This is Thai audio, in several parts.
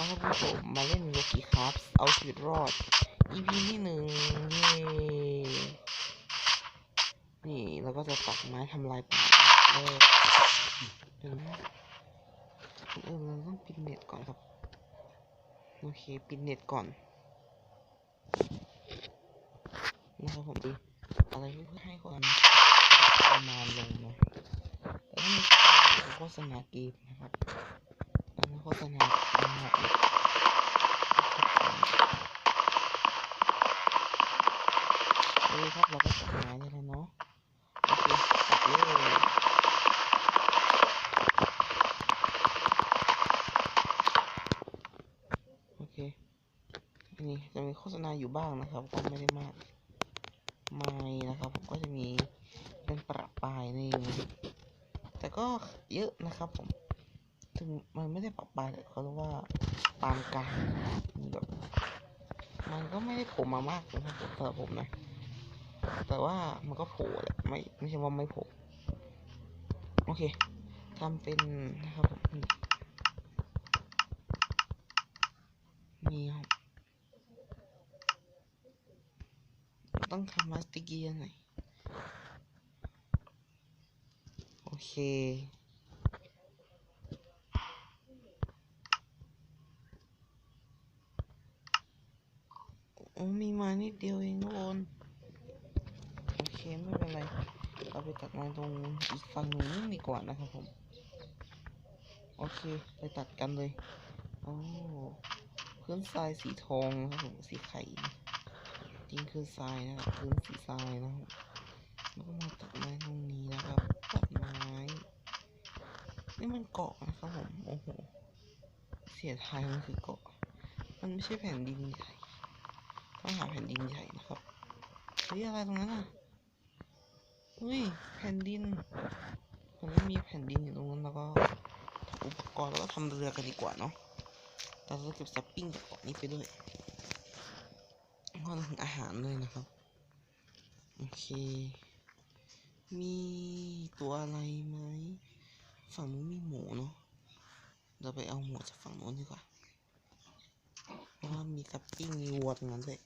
พาท่านผู้ชมมาเล่นโยกิครับ เอาชีวิตรอด EP ที่หนึ่งเย้นี่เราก็จะตัดไม้ทำลายป่าเลยเดี๋ยวนะเออเราต้องปิดเน็ตก่อนครับ โอเค ปิดเน็ตก่อนนะครับผมดูอะไรเพื่อให้ความประมาณลงนะแต่ถ้ามันโฆษณาเกมนะครับ ษณาเกมนะครับโอเคครับเราก็ตัดไม้ได้แล้วเนาะโอเคตัดเลยโอเคนี่จะมีโฆษณาอยู่บ้างนะครับ ก็ไม่ได้มากไม่นะครับผมก็จะมีเป็นประปายนี่แต่ก็เยอะนะครับผม ถึงมันไม่ได้ปรับปรายแต่เขาเรียกว่าปานกลางแบบมันก็ไม่ได้โผล่มามากนะครับผมสำหรับผมนะ แต่ว่ามันก็โผล่แหละไม่ไม่ใช่ว่าไม่โผล่โอเคทำเป็นนะครับผมนี่ครับต้องทำมาสติกียังไงโอเค โอ้มีมานิด เดียวเองทุกคนโอเคไม่เป็นไรเราไปตัดไม้ตรงอีกฝั่งหนึ่งดดีกว่านะครับผมโอเคไปตัดกันเลยโอ้พื้นทรายสีทองนะครับผมสีไข่จริงคือทรายนะครับพื้นสีทรายนะครับแล้วก็มาตัดไม้ตรงนี้นะครับตัดไม้นี่มันเกาะนะครับผมโอ้โหเสียทายมันคือเกาะมันไม่ใช่แผ่นดินใหญ่ ต้องหาแผ่นดินใหญ่นะครับเฮ้ยอะไรตรงนั้นอะเฮ้ยแผ่นดินผมไม่มีแผ่นดินอยู่ตรงนั้นแล้วก็อุปกรณ์แล้วก็ทำเรือกันดีกว่าเนาะเราจะเก็บสปปิ้งจากเกาะนี้ไปด้วยพอถึงอาหารเลยนะครับ โอเค มีตัวอะไรไหมฝั่งนู้นมีหมูเนาะเราไปเอาหมูจากฝั่งนู้นดีกว่าเพราะว่ามีสปปิ้งมีวัวตรงนั้นด้วย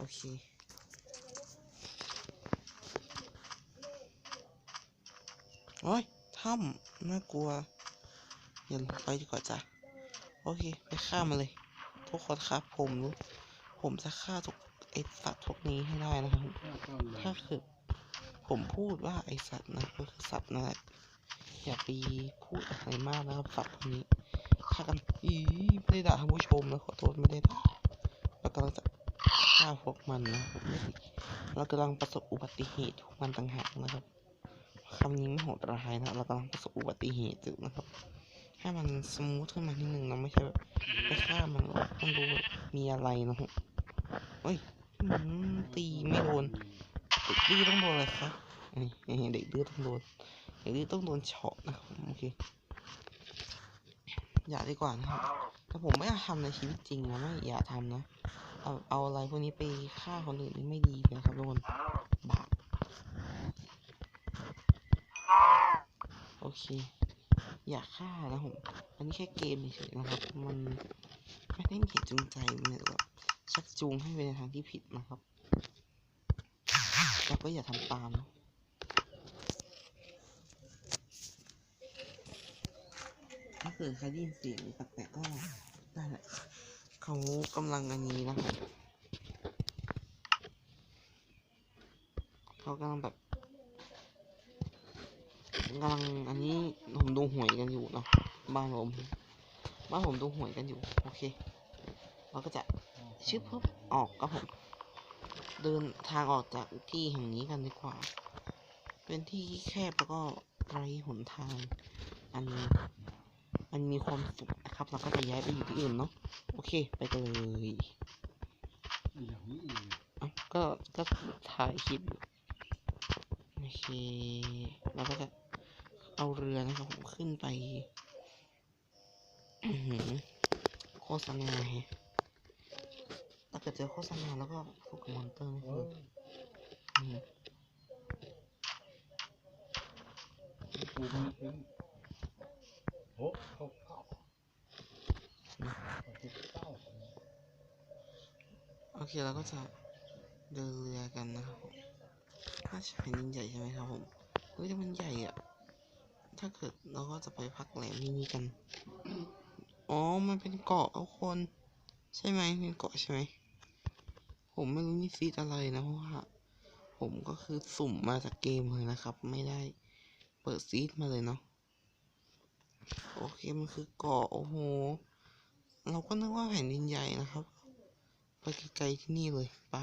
โอเคโอ้ยถ้ำน่ากลัวอย่าไปดีกว่าจ้ะโอเค ไปฆ่ามันเลย ทุกคนครับผมรู้ ผมจะฆ่าทุกไอสัตว์พวกนี้ให้ได้นะครับ ถ้าคือผมพูดว่าไอสัตว์นะก็คือสัตว์นะอย่าไปพูดอะไรมากนะครับสัตว์พวกนี้ฆ่ากันอีไม่ได้ด่าท่านผู้ชมนะขอโทษไม่ได้ด่า ฆ่าพวกมันนะเรากำลังประสบอุบัติเหตุพวกมันต่างหากนะครับคำนี้ไม่โหดร้ายนะเรากำลังประสบอุบัติเหตุอยู่นะครับ ให้มันสมูทขึ้นมานิดนึงนะไม่ใช่แบบไปฆ่ามันแล้วมันดูแบบมีอะไรนะฮะเฮ้ยตีไม่โดนเด็กดื้อต้องโดนอะไรครับเด็กดื้อต้องโดนเด็กดื้อต้องโดนเฉาะนะครับโอเคอย่าดีกว่านะครับแต่ผมไม่อยากทำในชีวิตจริงนะไม่อยาทำนะ เอาเอาอะไรพวกนี้ไปฆ่าคนอื่นนี่ไม่ดีนะครับทุกคนบาปโอเค อย่าฆ่านะผมอันนี้แค่เกมเฉยๆนะครับ มันไม่ได้มีเหตุจูงใจมันแบบชักจูงให้ไปในทางที่ผิดนะครับเราก็อย่าทำตามนะถ้าเกิดใครได้ยินเสียงแปลกๆก็ได้แหละ เขากำลังอันนี้นะครับเขากำลังแบบกำลังอันนี้ผมดูหวยกันอยู่เนาะบ้านผมบ้านผมดูหวยกันอยู่โอเคเราก็จะชึบปุ๊บออกครับผมเดินทางออกจากที่แห่งนี้กันดีกว่า เป็นที่แคบแล้วก็ไร้หนทาง อันมันมีความสุข นะครับ เราก็จะย้ายไปอยู่ที่อื่นเนาะโอเค ไปกันเลยเอ้าก็ก็ถ่ายคลิปอยู่โอเคเราก็จะเอาเรือนะครับผมขึ้นไปอื้อหือโฆษณาแฮะถ้าเกิดเจอโฆษณาแล้วก็พวกมอนเตอร์นี่คืออืมกูไม่ทิ้งโอ้เข้าเป้าเข้าเป้า โอเคเราก็จะเดินเรือกันนะครับผมน่าจะเป็นดินใหญ่ใช่ไหมครับผมเฮ้ยแต่มันใหญ่อะถ้าเกิดเราก็จะไปพักแหลมนี่กัน อ๋อ มันเป็นเกาะทุกคน ใช่ไหมเป็นเกาะใช่ไหม ผมไม่รู้นี่ซีดอะไรนะเพราะว่าผมก็คือสุ่มมาจากเกมเลยนะครับ ไม่ได้เปิดซีดมาเลยเนาะ โอเค มันคือเกาะโอ้โห เราก็นึกว่าแผ่นดินใหญ่นะครับ ไปไกลๆที่นี่เลยไป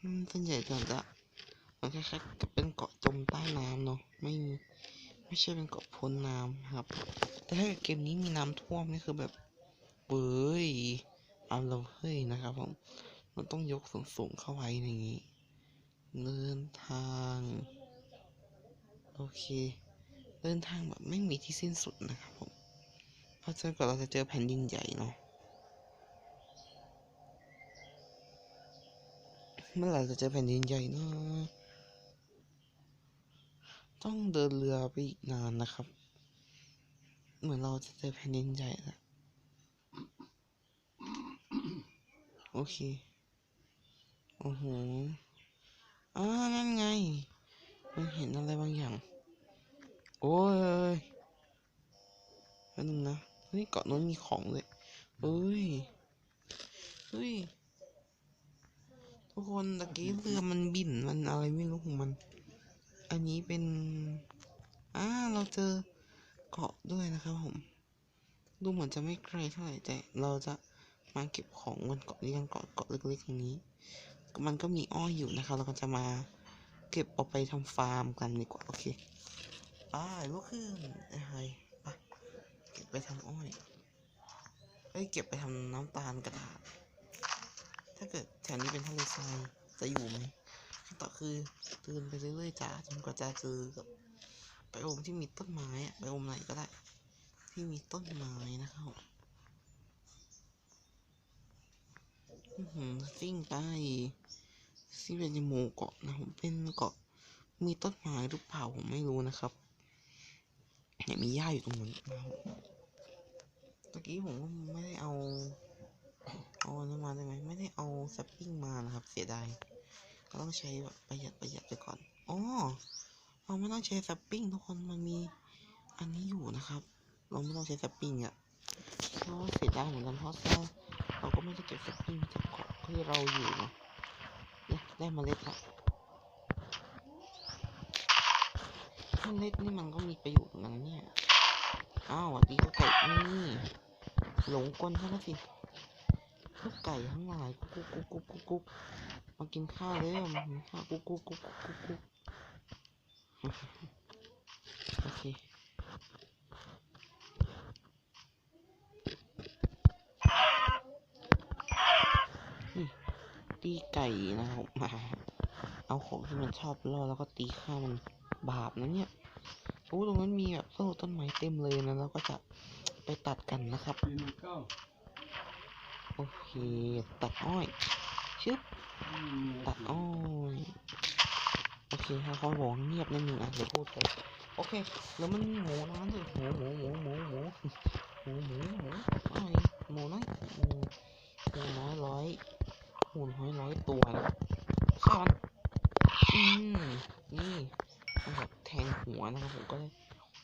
อืมส่วนใหญ่จะจะมันคล้ายๆกับเป็นเกาะจมใต้น้ำเนาะไม่ไม่ใช่เป็นเกาะพ้นน้ำครับ แต่ถ้าเกมนี้มีน้ำท่วมนี่คือแบบเบ้ยเอาเราเฮ้ยนะครับผมมันต้องยกสูงๆเข้าไว้อย่างนี้เดินทางโอเคเดินทางแบบไม่มีที่สิ้นสุดนะครับผมาะจนกว่าเราจะเจอแผ่นดินใหญ่เนาะ เมื่อไหร่จะเจอแผ่นดินใหญ่นะต้องเดินเรือไปอีกนานนะครับ เหมือนเราจะเจอแผ่นดินใหญ่แล้วโอเค โอ้โหอ่านั่นไง มันเห็นอะไรบางอย่าง โอ้ยแป๊บนึงนะ เฮ้ยเกาะนู้นมีของเลยเฮ้ยเฮ้ยทุกคนตะกี้เรือมันบินมันอะไรไม่รู้ของมัน อันนี้เป็นอ่าเราเจอเกาะด้วยนะครับผม ดูเหมือนจะไม่ไกลเท่าไหร่แต่เราจะมาเก็บของบนเกาะนี้กันเกาะเกาะเล็กๆตรงนี้ มันก็มีอ้อยอยู่นะครับ เราก็จะมาเก็บเอาไปทำฟาร์มกันดีกว่าโอเคไปลุกขึ้นไอ้ ไปทำอ้อยเอ้ย เก็บไปทำน้ำตาลกระดาษ ถ้าเกิดแถวนี้เป็นทะเลทรายจะอยู่ไหมคำตอบคือเดินไปเรื่อยๆจ้าจนกว่าจะเจอกับไปโอมที่มีต้นไม้อะไปโอมไหนก็ได้ ที่มีต้นไม้นะครับผมอื้อหือซิ่งไปซิ่งไปในหมู่เกาะนะผมเป็นเกาะมีต้นไม้หรือเปล่าผมไม่รู้นะครับเนี่ยมีหญ้าอยู่ตรงนั้นนะครับ ตะกี้ผมก็ไม่ได้เอาเอาอันนั้มาได้ไหมไม่ได้เอาแซปปิ้งมานะครับ เสียดายก็ต้องใช้แบบประหยัดประหยัดไปก่อนอ๋อเราไม่ต้องใช้แซปปิ้งทุกคนมันมีอันนี้อยู่นะครับ เราไม่ต้องใช้แซปปิ้งอะเพราะเสียดายเหมือนกันเพราะว่าเราก็ไม่ได้เก็บแซปปิ้งจากเกาะที่เราอยู่เนาะเนี่ยได้เมล็ดละเมล็ดนี่มันก็มีประโยชน์เหมือนกันนะเนี่ย อ้าวดีก็ไก่นี่หลงกลซะแล้วสิพวกไก่ทั้งหลายกุ๊กกุ๊กกุ๊กกุ๊กกุ๊กมากินข้าวเร็วมากินข้าวกุ๊กกุ๊กกุ๊กกุ๊กกุ๊กกุ๊กโอเคตีไก่นะครับมาเอาของที่มันชอบล่อแล้วก็ตีข้าวมันบาปนะเนี่ย โอ้ตรงนั้นมีแบบต้นต้นไม้เต็มเลยนะเราก็จะไปตัดกันนะครับ โอเค ตัดอ้อย ชึบ ตัดอ้อย โอเคถ้เขาบอกเงียบนิดนึงอะเดี๋ยวพูดไปโอเค แล้วมันหมูร้านด้วยหมูหมูหมูหมูหมูหมูหมูหมูอ้อยหมูน้อยหมูหมูน้อยร้อยหมูน้อยร้อยตัวนะข้าวมันอืมนี่มับ แทงหัวนะครับผมก็เลย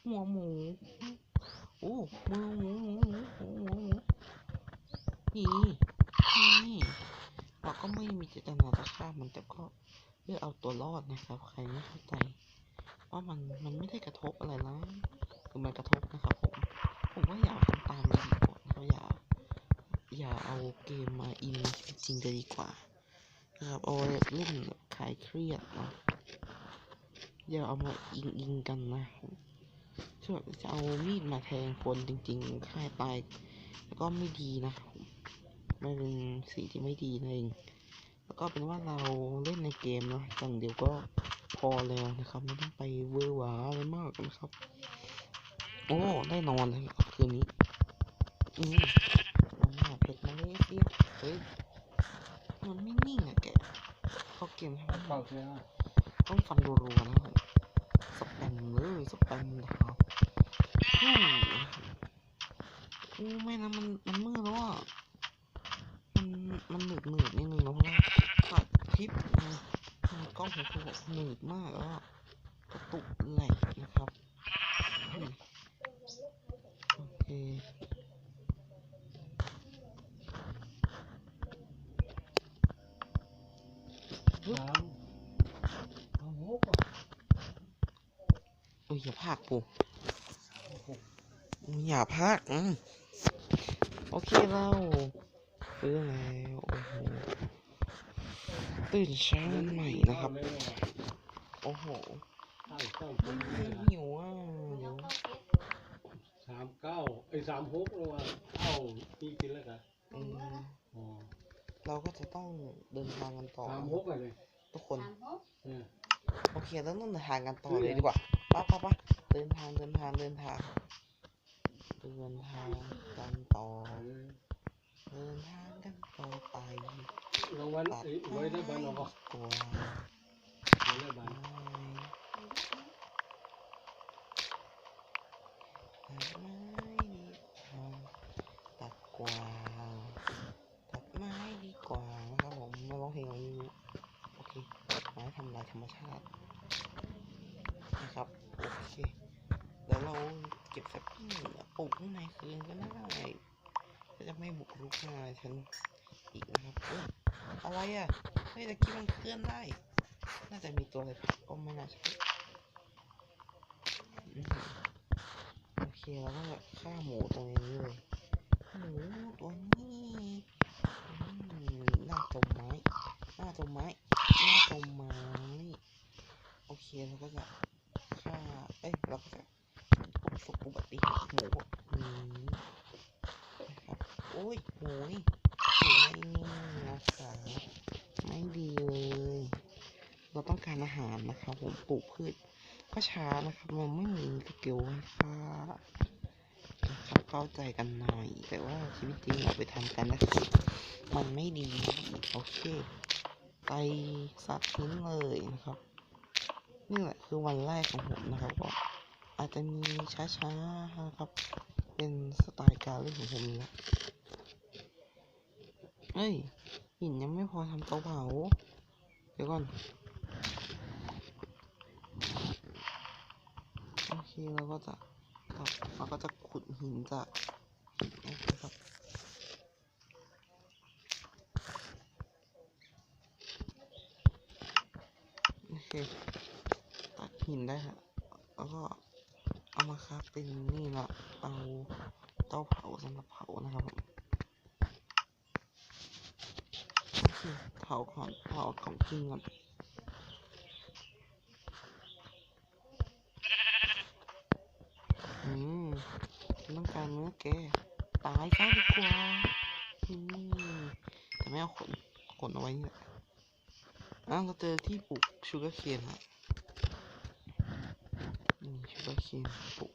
หัวหมูโอ้หมูหมูหมูหมูหมูหมูหมูนี่นี่เราก็ไม่มีเจตนาจะฆ่ามันแต่ก็เพื่อเอาตัวรอดนะครับใครไม่เข้าใจว่ามันมันไม่ได้กระทบอะไรนะคือมันกระทบนะครับผมผมว่าอย่าทำตามเลยดีกว่านะครับอย่าอย่าเอาเกมมาอินจริงจะดีกว่านะครับเอาเล่นคลายเครียดเนาะ อย่าเอามาอิงอิงกันนะที่แบบจะเอามีดมาแทงคนจริงๆฆ่าตายแล้วก็ไม่ดีนะครับมันเป็นสิ่งที่ไม่ดีนั่นเองแล้วก็เป็นว่าเราเล่นในเกมเนาะจังเดียวก็พอแล้วนะครับ ไม่ต้องไปเวอร์หวาอะไรมากนะครับ โอ้ได้นอนเลยครับคืนนี้อืมมันหาเผ็ดมาเลยสิเฮ้ยมันไม่นิ่งอะแกเขาเกมให้มันเก้าใช่ไหม ต้องฟันรัวๆนะครับสแปมเลยสแปมดาวฮู้โอ้ไม่นะมันมันมืดแล้วอะมันมันหนืดหนืดนิดนึงนะเพราะว่าถ่ายคลิปนะกล้องของคือแบบหนืดมากแล้วกระตุกแหลกนะครับอืมโอเค สามสามหกอะ เอ้ยอย่าพากปูหกอย่าพากอืมโอเคเราฟื้นแล้วโอ้โหตื่นเช้าวันใหม่นะครับ โอ้โหใช่ใช่ไม่ใช่หิวอะเดี๋ยวสามเก้าไอ้สามหกแล้วว่าเก้านี่กินแล้วกันอืมอ๋อเราก็จะต้องเดินทางกันต่อสามหกอะไรเลยทุกคนเออโอเคแล้วต้องเดินทางกันต่อเลยดีกว่าป้าป้าป้าเดินทางเดินทางเดินทางเดินทางกันต่อเดินทางกันต่อไปรางวัลตัดไว้ได้บ้านหรอก็ตัวไว้ได้บ้านไม้ตัดไม้ดีกว่าตัดกวางตัดไม้ดีกว่านะครับผมมาร้องเพลงอะไรไม่รู้โอเคไม้ทำลายธรรมชาตินะครับโอเคเดี๋ยวเราเก็บแซปปิ้งปลูกข้างในคืนก็ได้ก็จะไม่บุกรุกมาฉันอีกนะครับเอ้ยอะไรอะเฮ้ยตะกี้มันเคลื่อนได้ น่าจะมีตัวอะไรผลักก็ไม่น่าใช่โอเคแล้วก็ฆ่าหมูตัวนี้เลยหมูตัวนี้หน้าต้นไม้หน้าต้นไม้หน้าต้นไม้โอเคเราก็จะฆ่าเอ้ยเราก็จะประ สบอุบัติเหตุหมูอืมนะครับโอ้ยหมูนี่หมูไม่นิ่นะคะไม่ดีเลย เราต้องการอาหารนะครับผมปลูกพืชก็ช้านะครับเราไม่มีสกิลค่านะครับเข้าใจกันหน่อย แต่ว่าชีวิตจริงเราไปทำกันนะครับมันไม่ดีโอเคไปสัตว์ทิ้งเลยนะครับนี่แหละคือวันแรกของผมนะครับก็ อาจจะมีช้าๆครับ เป็นสไตล์การเล่นของผมนี่แหละเฮ้ยหินยังไม่พอทำเตาเผา เดี๋ยวก่อน โอเคเราก็จะครับเราก็จะขุดหินจากหินะครับโอเคตัดหินได้ฮะแล้วก็ ครับ เป็นนี่ละเตาเตาเผาสำหรับเผานะครับผมเผาก่อนเผาของกินก่อนอืมต้องการเนื้อแกตายซะดีกว่าอืมแต่ไม่เอาขนขนเอาไว้นี่แหละอ้าวเราเจอที่ปลูกชูการ์เคนละ นี่ชูการ์เคปลูก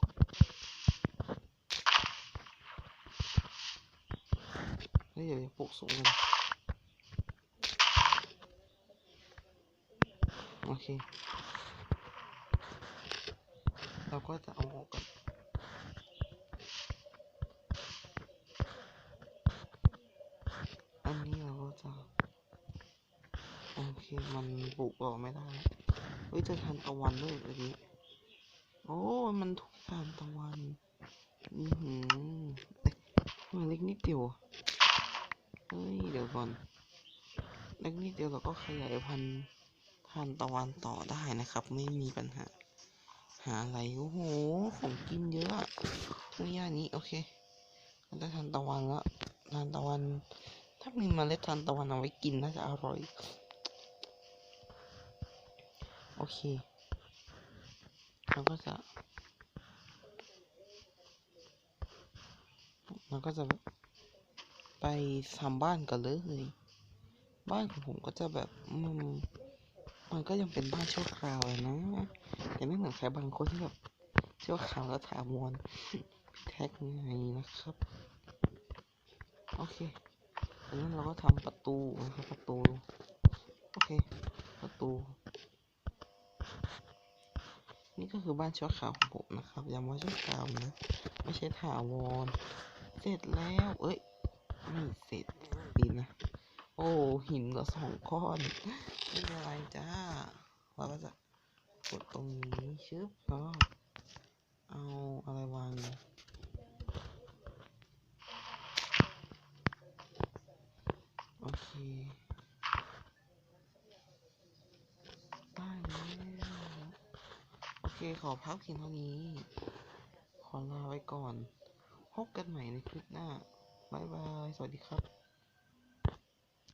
เฮ้ยเดี๋ยวอย่าปลูกสูงเลยโอเค เราก็จะเอาออกก่อนอันนี้เราก็จะ โอเค มันปลูกออกไม่ได้ เฮ้ย จะทานตะวันด้วยอันนี้ อ้มันถูกทานตะวันอือหือเอ๊ะมันเล็กนิดเดียวเฮ้ยเดี๋ยวก่อนเล็กนิดเดียวเราก็ขยายพันธุ์ทานตะวันต่อได้นะครับ ไม่มีปัญหา หาอะไรโอ้โหของกินเยอะทุ่งหญ้านี้โอเคเราได้ทานตะวันแล้วทานตะวัน ถ้ามีมเมล็ดทานตะวันเอาไว้กินน่าจะอร่อย โอเค เราก็จะเราก็จะไปทำบ้านกันเลย บ้านของผมก็จะแบบอืมมันก็ยังเป็นบ้านชั่วคราวนะแต่ไม่เหมือนใครบางคนที่แบบชั่วคราวแล้วถาวรแท็กไงนะครับ โอเคจากนั้นเราก็ทำประตูนะครับประตู โอเค ประตู นี่ก็คือบ้านชั่วคราวของผมนะครับย้ำว่าชั่วคราวนะไม่ใช่ถาวร เสร็จแล้ว เอ้ยไม่เสร็จดีนะ โอ้หินเหลือสองก้อนไม่เป็นไรจ้าเราก็จะกดตรงนี้ชึบแล้วก็เอาอะไรวางโอเค ได้แล้วโอเคขอพักเพียงเท่านี้ ขอลาไว้ก่อน พบกันใหม่ในคลิปหน้า บ๊ายบาย สวัสดีครับ